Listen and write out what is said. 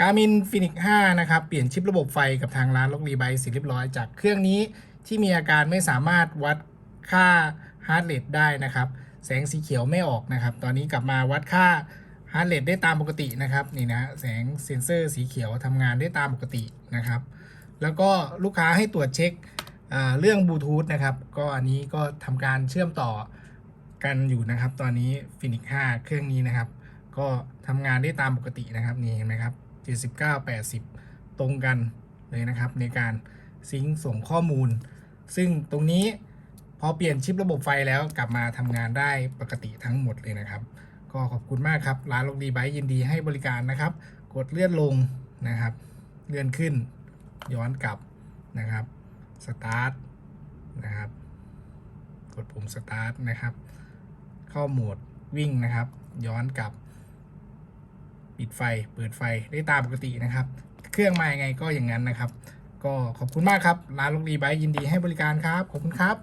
การมินฟินิก5นะครับ เปลี่ยนชิประบบไฟกับทางร้านล็อกรีไบเสร็จเรียบร้อยจากเครื่องนี้ที่มีอาการไม่สามารถวัดค่าฮาร์ดเรทได้นะครับ แสงสีเขียวไม่ออกนะครับ ตอนนี้กลับมาวัดค่าฮาร์ดเรทได้ตามปกตินะครับนี่นะแสงเซ็นเซอร์สีเขียวทำงานได้ตามปกตินะครับ แล้วก็ลูกค้าให้ตรวจเช็คเรื่องบลูทูธนะครับ ก็อันนี้ก็ทำการเชื่อมต่อกันอยู่นะครับ ตอนนี้ฟินิก5เครื่องนี้นะครับ ก็ทำงานได้ตามปกตินะครับนี่เห็นไหมครับ 79 80 ตรงกันเลยนะครับ ในการซิงค์ส่งข้อมูล ซึ่งตรงนี้พอเปลี่ยนชิประบบไฟแล้วกลับมาทำงานได้ปกติทั้งหมดเลยนะครับ ก็ขอบคุณมากครับ ร้านลงดีไบยินดีให้บริการนะครับ กดเลื่อนลงนะครับ เลื่อนขึ้น ย้อนกลับนะครับสตาร์ทนะครับ กดปุ่มสตาร์ทนะครับ เข้าโหมดวิ่งนะครับ ย้อนกลับ ปิดไฟ เปิดไฟได้ตามปกตินะครับ เครื่องมายังไงก็อย่างนั้นนะครับ ก็ขอบคุณมากครับ ร้านลูกดีไบายยินดีให้บริการครับ ขอบคุณครับ